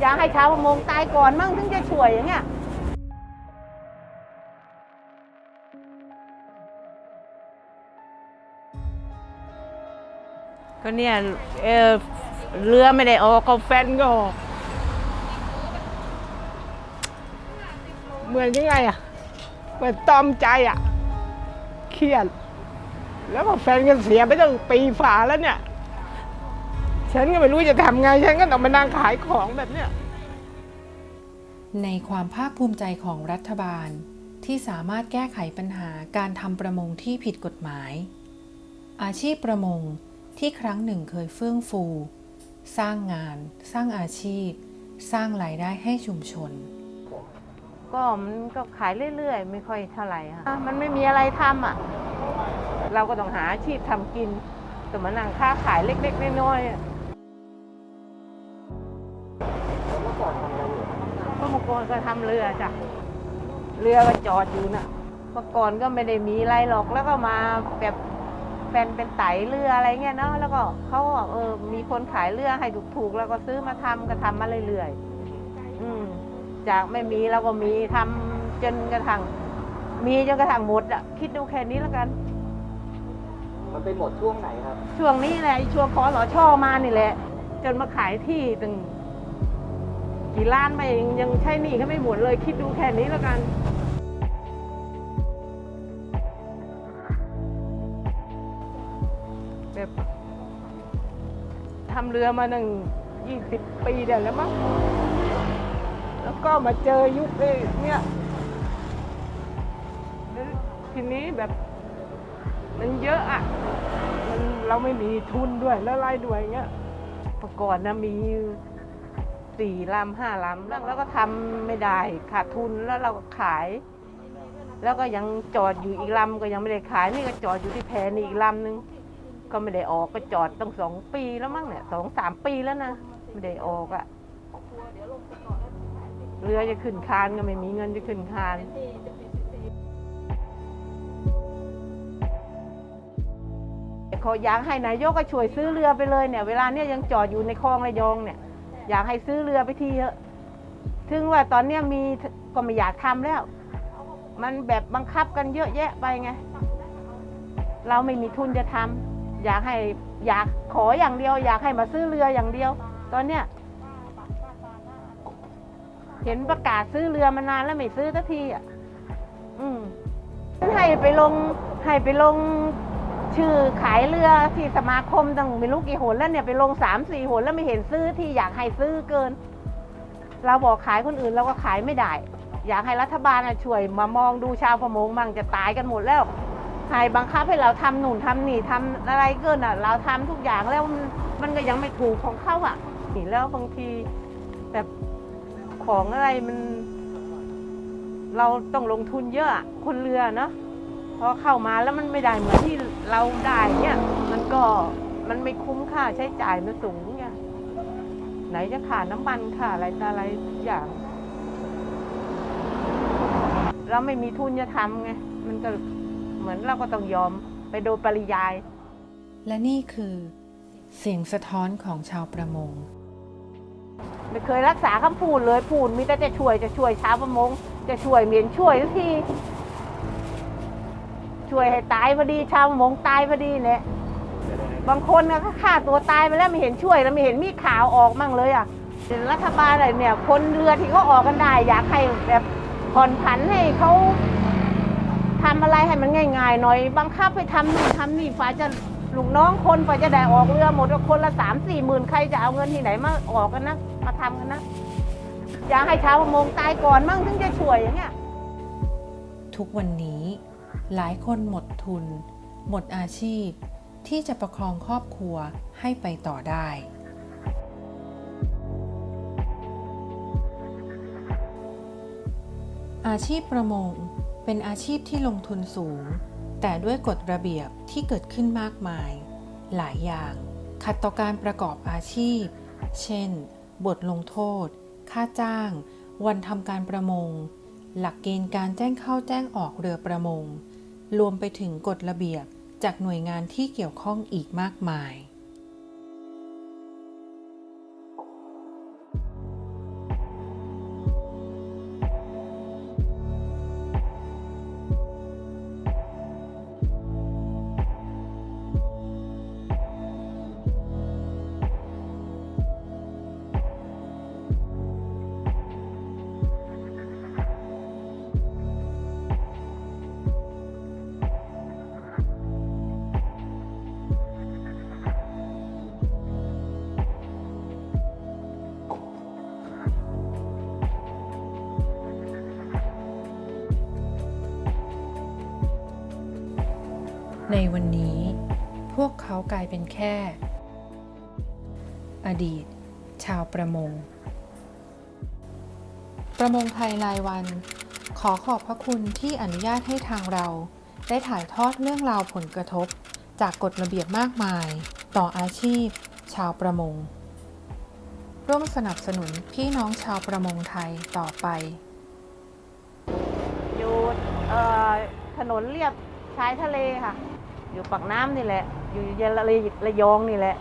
อยากให้ชาวประมงตายก่อนมั่งถึงจะช่วยอย่างเงี้ยก็เนี่ยเออเรือไม่ได้ออกก็แฟนก็ออกเหมือนยังไงอะเหมือนตอมใจอะเครียดแล้วพอแฟนก็เสียไปตั้งปีฝ่าแล้วเนี่ย ฉันก็ไม่รู้จะทำไง ฉันก็ต้องมานั่งขายของแบบเนี้ย ในความภาคภูมิใจของรัฐบาลที่สามารถแก้ไขปัญหาการทำประมงที่ผิดกฎหมาย อาชีพประมงที่ครั้งหนึ่งเคยเฟื่องฟู สร้างงาน สร้างอาชีพ สร้างรายได้ให้ชุมชน ก็มันก็ขายเรื่อยๆ ไม่ค่อยเท่าไหร่ค่ะมันไม่มีอะไรทำอะ เราก็ต้องหาอาชีพทำกิน แต่มานั่งค้าขายเล็กๆน้อยๆอะ ก่อนก็ทำเรือจ้ะ เรือก็จอดอยู่น่ะเมื่อก่อนก็ไม่ได้มีอะไรหรอกแล้วก็มาแบบแฟนเป็นไตเรืออะไรเงี้ยเนาะแล้วก็เขาบอกเออมีคนขายเรือให้ถูกๆแล้วก็ซื้อมาทำก็ทำมาเรื่อยๆอืมจากไม่มีเราก็มีทำจนกระทั่งมีจนกระทั่งหมดอะคิดดูแค่นี้แล้วกัน มันไปหมดช่วงไหนครับ ช่วงนี้แหละไอ้ช่วงคอสอช่อมานี่แหละ จนมาขายที่ตึง กี่ล้านมาเองยังใช้หนี้ก็ไม่หมดเลยคิดดูแค่นี้แล้วกันแบบทำเรือมาหนึ่งยี่สิบปีเดี๋ยวแล้วมั้งแล้วก็มาเจอยุคเนี่ยทีนี้แบบมันเยอะอะมันเราไม่มีทุนด้วยแล้วรายด้วยเงี้ยเมื่ก่อนนะมี สี่ลำห้าลำแล้วแล้วก็ทำไม่ได้ขาดทุนแล้วเราก็ขาย แล้วก็ยังจอดอยู่อีกลำก็ยังไม่ได้ขายนี่ก็จอดอยู่ที่แพนี่อีกลำนึงก็ไม่ได้ออกก็จอดตั้งสองปีแล้วมั้งเนี่ยสองสามปีแล้วนะไม่ได้ออกอะ่ะเรือจะขึ้นคานก็ไม่มีเงินจะขึ้นคานเขาอยากให้นายกก็ช่วยซื้อเรือไปเลยเนี่ย เวลาเนี่ยยังจอดอยู่ในคลองระยองเนี่ย อยากให้ซื้อเรือไปทีเถอะ ถึงว่าตอนเนี้ยมีก็ไม่อยากทำแล้ว มันแบบบังคับกันเยอะแยะไปไง เราไม่มีทุนจะทำอยากให้อยากขออย่างเดียว อยากให้มาซื้อเรืออย่างเดียว ตอนเนี้ยเห็นประกาศซื้อเรือมานานแล้วไม่ซื้อสักทีอะ อืมให้ไปลงให้ไปลง ชื่อขายเรือที่สมาคมตั้งไม่รู้กี่หนแล้วเนี่ยไปลงสามสี่หนแล้วไม่เห็นซื้อที่อยากให้ซื้อเกิน เราบอกขายคนอื่นเราก็ขายไม่ได้ อยากให้รัฐบาลน่ะช่วยมามองดูชาวประมงมั่งจะตายกันหมดแล้วให้บังคับให้เราทำหนุนทำนี่ทำอะไรเกินอะ เราทำทุกอย่างแล้วมันก็ยังไม่ถูกของเขาอะนี่แล้วบางทีแบบของอะไรมัน เราต้องลงทุนเยอะคนเรือเนาะ พอเข้ามาแล้วมันไม่ได้เหมือนที่เราได้เนี่ยมันก็มันไม่คุ้มค่าใช้จ่ายมันสูงไงไหนจะค่าน้ำมันค่าอะไรต่ออะไรทุกอย่าง เราไม่มีทุนจะทำไงมันก็เหมือนเราก็ต้องยอมไปโดยปริยาย และนี่คือเสียงสะท้อนของชาวประมง ไม่เคยรักษาคำพูดเลยพูดมีแต่จะช่วยจะช่วยชาวประมง จะช่วยเมียนช่วยทุกที ช่วยให้ตายพอดีชาวประมงตายพอดีเนี่ยบางคนก็ฆ่าตัวตายไปแล้วไม่เห็นช่วยแล้วไม่เห็นมีข่าวออกมั่งเลยอะรัฐบาลอะไรเนี่ย คนเรือที่เขาออกกันได้ อยากให้แบบผ่อนผันให้เขาทำอะไรให้มันง่าย ๆ หน่อย บังคับให้ทำนู่นทำนี่ฝ่ายจะลูกน้องคนฝ่ายจะได้ออกเรือหมดคนละสามสี่หมื่นใครจะเอาเงินที่ไหนมาออกกันนะมาทำกันนะอยากให้ชาวประมงตายก่อนมั่งถึงจะช่วยอย่างเงี้ยทุกวันนี้ หลายคนหมดทุน หมดอาชีพ ที่จะประคองครอบครัวให้ไปต่อได้ อาชีพประมงเป็นอาชีพที่ลงทุนสูง แต่ด้วยกฎระเบียบที่เกิดขึ้นมากมาย หลายอย่าง ขัดต่อการประกอบอาชีพ เช่น บทลงโทษ ค่าจ้าง วันทำการประมง หลักเกณฑ์การแจ้งเข้าแจ้งออกเรือประมง รวมไปถึงกฎระเบียบจากหน่วยงานที่เกี่ยวข้องอีกมากมาย ในวันนี้พวกเขากลายเป็นแค่ อดีต ชาวประมง ประมงไทยรายวัน ขอขอบพระคุณที่อนุญาตให้ทางเรา ได้ถ่ายทอดเรื่องราวผลกระทบ จากกฎระเบียบมากมาย ต่ออาชีพ ชาวประมง ร่วมสนับสนุนพี่น้องชาวประมงไทยต่อไป อยู่ถนนเรียบ ชายทะเลค่ะ อยู่ปากน้ำนี่แหละ อยู่เยลระระยองนี่แหละ